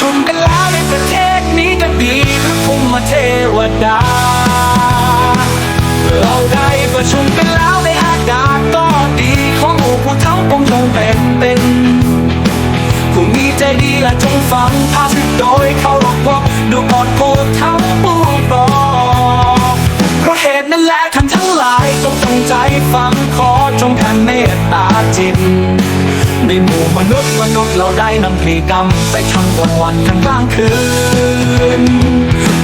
ชุมกันแล้วในประเทศนี้ก็ดีพระภูมิเทวดา เราได้ประชุมกันแล้วในอากาศก็ดีของหมู่ผู้เท่าปงจงเป็นเป็นผู้มีใจดีและจงฟังพาสิโดยเขารบพบดูก่อนผู้เท่าผู้อกเพราะเหตุนั้นแหละท่านทั้งหลายจงจงใจฟังขอจงแผ่เมตตาจิต ในหมู่มนุษย์มนุษย์เราได้นำพลีกรรมไปทั้งกลางวันทั้งกลางคืน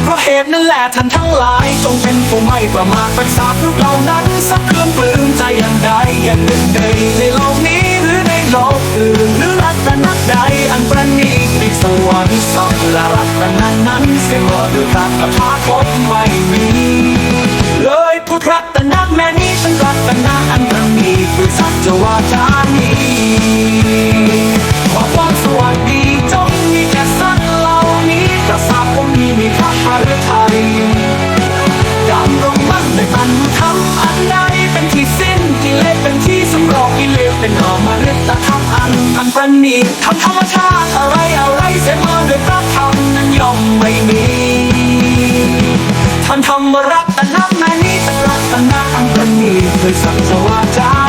เพราะเหตุนั้นแหละท่านทั้งหลาย จงเป็นผู้ไม่ประมาทรักษาพวกเรานั้นสักเครื่องปลื้มใจอย่างใดอย่างหนึ่งใดในโลกนี้หรือในโลกอื่นหรือรัตนักใดอันประณีตในสวรรค์สองละรัตนันนั้นเสียว่าด้วยตาประทาคตไม่มีเลยพุทธรัตนะแม่นี้เป็นรัตนะอันประ ณีตด้วยสัจวาจานี้ ขอความสวัสดีจงมีแก่สัตว์เหล่านี้กษัตริย์องค์นี้มีพระหฤทัยดำรงมั่นในบรรธรรมอันใดเป็นที่สิ้นกิเลสเป็นที่สำรอกกิเลสเป็นอมฤตธรรมอันอันประณีตทำธรรมชาติอะไรอะไรเสมาด้วยพระธรรมนั้นย่อมไม่มีท่านธรรมรัตนะแม่นี้เป็นรัตนะอันประณีตด้วยสัจวาจา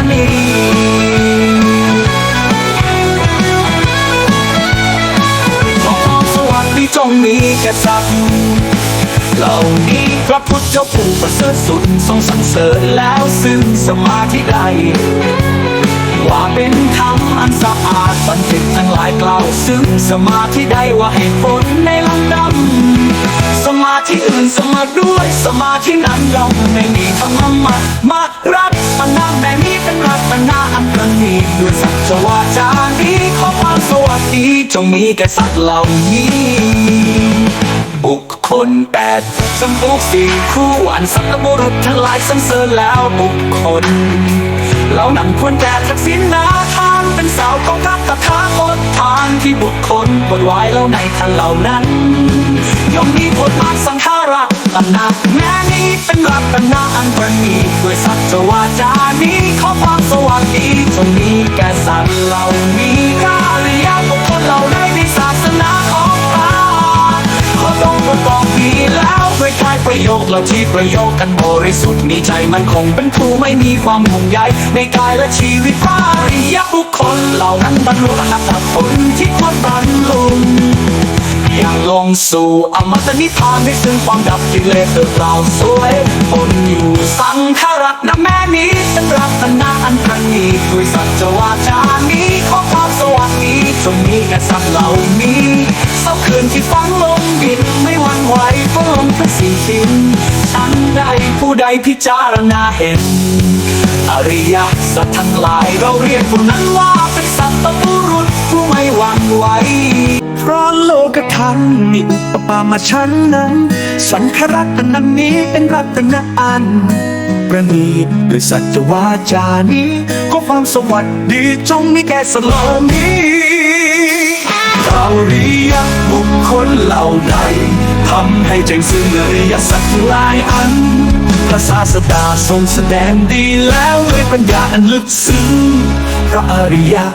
ขอสวัสดีจงมีแก่สัตว์เหล่านี้พระพุทธเจ้าผู้ประเสริฐสุดทรงสรรเสริญแล้วซึ่งสมาธิใดว่าเป็นธรรมอันสะอาดบัณฑิตทั้งหลายกล่าวซึ่งสมาธิใดว่าเหตุผลในลำดับสมาธิอื่นสมาด้วยสมาธินั้นย่อมไม่มีธรรมะมารัตปนาแม่นี้ นรัตนาอันประณีตด้วยสัจวาจานี้ขอความสวัสดีจงมีแก่สัตว์เหล่านี้ บุคคลแปดสมบุกสี่คู่อันสัตบุรุษทั้งหลายสรรเสริญแล้วบุคคลเรานำควรแต่ทักษิณนาทานเป็นสาวของทัพตถาคตทานที่บุคคลบนไว้แล้วในท่านเหล่านั้นย่อมมีผลมาสังขารั ตนาแม้นี้เป็นรัตนาอันประณีตด้วยสัจวาจานี้ขอความสวัสดีจงมีแก่สัตว์เหล่านี้กาลิยาบุคคลเหล่าใดในศาสนาของพระขอต้องประกอบดีแล้วด้วยกายประโยคเราที่ประโยคกันบริสุทธิ์มีใจมันคงเป็นผู้ไม่มีความห่วงใยในกายและชีวิตพระอริยบุคคลเหล่านั้นบรรลุอนัตตผลที่ ลงสู่อมตะนิพพานได้ซึ่งความดับกิเลสเติบเราสวยผลอยู่สังขารัตนะแม่นี้เป็นรัตนาอันประณีตด้วยสัจวาจานี้ขอความสวัสดีจงมีแก่สัตว์เหล่านี้เศร้าคืนที่ฟังลมบินไม่หวั่นไหวเพราะลมเป็นสิ่งทิ้งฉันใดผู้ใดพิจารณาเห็น อริยสัจทั้งหลายเราเรียกผู้นั้นว่าเป็นสัตว์ปุรุษผู้ไม่หวั่นไหว กธรรมมีอุปมามาชั้นนั้น สังขรัตนันนี้เป็นรัตนะอัน ประณีตด้วยสัจวาจานี้ ก็ความสวัสดีจงมีแก่สโลานี้เราเรียบุคคลเหล่าใดทำให้แจ้งซึ่งอริยสัจทั้งหลายอันพระศาสดาทรงแสดงดีแล้วด้วยปัญญาอันลึกซึ้งพระอริยะ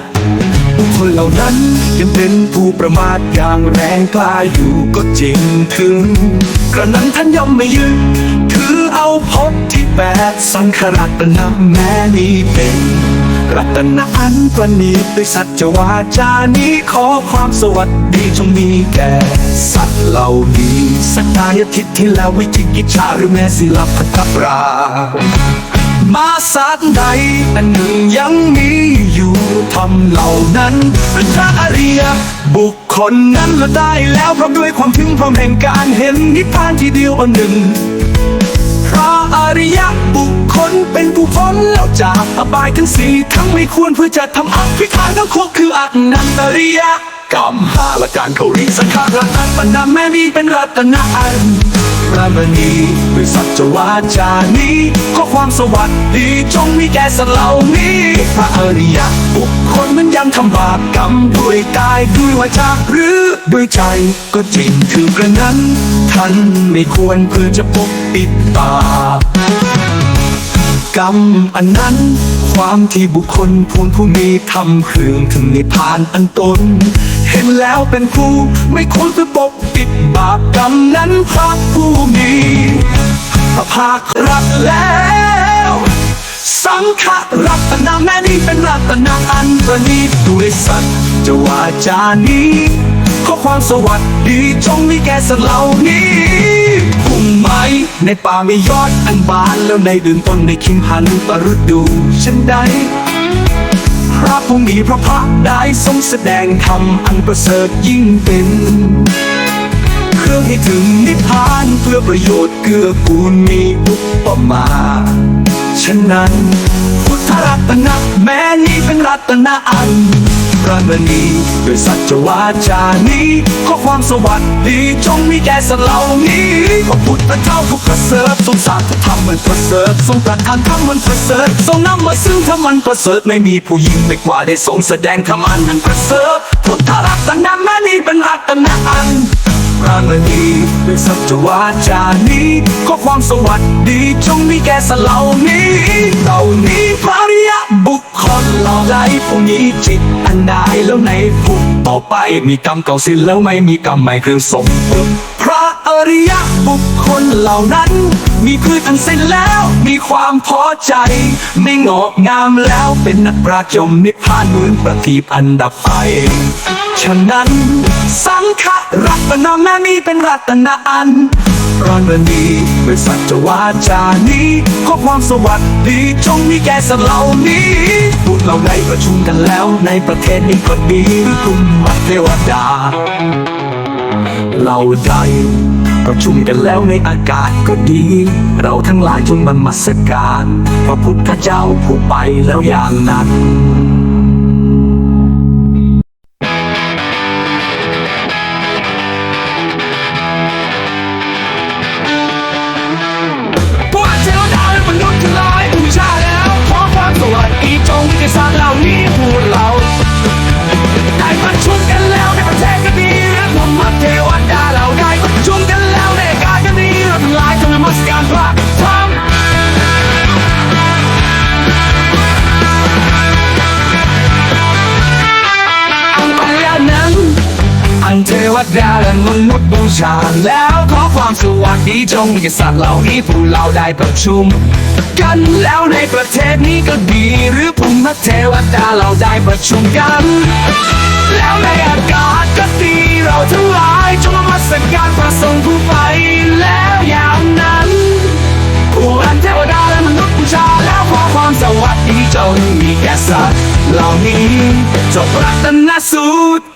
คคลเหล่านั้นยังเป็นผู้ประมาทอย่างแรงกล้าอยู่ก็จริงถึง กระนั้นท่านย่อมไม่ยืนถือเอาพจน์ที่แปดสังขรัตนะแม้นี้เป็นรัตนะอันประณีตด้วยสัจวาจานี้ขอความสวัสดีจงมีแก่ สัตว์เหล่านี้สัตยาทิฏฐิและวิจิกิจฉาหรือแม้ศิลปตปรา มาสารใด อันหนึ่งยังมีอยู่ทำเหล่านั้นเป็นพระอริยบุคคลนั้นละได้แล้วพร้อมด้วยความถึงพร้อมแห่งการเห็นนิพพานที่เดียวอันหนึ่ง พระอริยบุคคลเป็นผู้พ้นแล้วจากอบายทั้งสี่ทั้งไม่ควรเพื่อจะทำอภิธานทั้งควบคืออักนันตริยกรรมหาละการเขาริสังขารนันปนาแม่นี้เป็นรัตนะอัน พระมณีด้วยสัจวาจานี้ขอความสวัสดีจงมีแก่สัตว์เหล่านี้ พระอริยะบุคคลมันยังทำบาปกรรมด้วยกายด้วยวาจาหรือด้วยใจก็จริงคือกระนั้น ท่านไม่ควรเพื่อจะปกปิดบาปกรรมอันนั้น ความที่บุคคลพูนผู้มีทำเครื่องถึงนิพพานอันตน ห็นแล้วเป็นครูไม่ควรไปปกปิดบาปกรรมนั้นพระผู้มีพระภาครักแล้ว สังฆรัตนาแม่นี้เป็นรัตนาอันประณีตด้วยสัจจะวาจานี้ขอความสวัสดีจงมีแก่สัตว์เหล่านี้พุ่มไม้ในป่ามียอดอันบานแล้วในเดือนต้นในคิมพันปฤดูฉันใด พระผู้มีพระภาคได้ทรงแสดงธรรมอันประเสริฐยิ่งเป็นเครื่องให้ถึงนิพพานเพื่อประโยชน์เกื้อกูลมีอุปมาฉะนั้น พุทธรัตนะแม้นี้เป็นรัตนะอัน ระมณีด้วยสัจวาจานี้ขอความสวัสดีจงมีแก่สัตว์เหล่านี้พระพุทธเจ้าผู้ประเสริฐทรงสร้างธรรมมันประเสริฐทรงประทานธรรมมันประเสริฐทรงนำมาซึ่งธรรมมันประเสริฐไม่มีผู้ยิ่งไม่กว่าได้ทรงแสดงธรรมอันนั้นประเสริฐพุทธรัตนะแม้นี้เป็นรัตนะอันพระมณีด้วยสัจวาจานี้ขอความสวัสดีจงมีแก่สัตว์เหล่านี้เหล่านี้พระอ ยบุคคลเหล่าใดผู้มีจิตอันใดแล้วในภพต่อไปมีกรรมเก่าสิ้นแล้วไม่มีกรรมใหม่คือสมบูรณ์พระอริยบุคคลเหล่านั้น มีพืชอันสิ้นแล้วมีความพอใจ ไม่งอกงามแล้วเป็นนักปราชญ์ยมนิพพานเหมือนประทีปอันดับไฟฉะนั้น สังฆรัตนาแม่นี้เป็นรัตนาอัน ร้อนมันดีด้วยสัจวาจานี้ขอความสวัสดีจงมีแก่สัตว์เหล่านี้พวกเราได้ประชุมกันแล้วในประเทศนี้ก็ดีกลุ่มมัเทวดา เราได้ประชุมกันแล้วในอากาศก็ดี เราทั้งหลายจงมันมัสการ พระพุทธเจ้าผู้ไปแล้วอย่างนั้น เหล่านี้พ วดาและมนุษย์บูชา แล้วขอความสวัสดีจงมีกสัตว์เหล่านี้ผู้เราได้ประชุม กันแล้วในประเทศนี้ก็ดี หรือภูมิเทวดาเราได้ประชุมกัน แล้วในอากาศก็ดีเราทั้งหลายจงมาสัการพระทรงผู้ไปแล้วอย่างนั้นผู้อันเทวดาและมนุษย์บูชาแล้วขอความสวัสดีจงมีแก่สัตว์เหล่านี้จบรัตนสูตร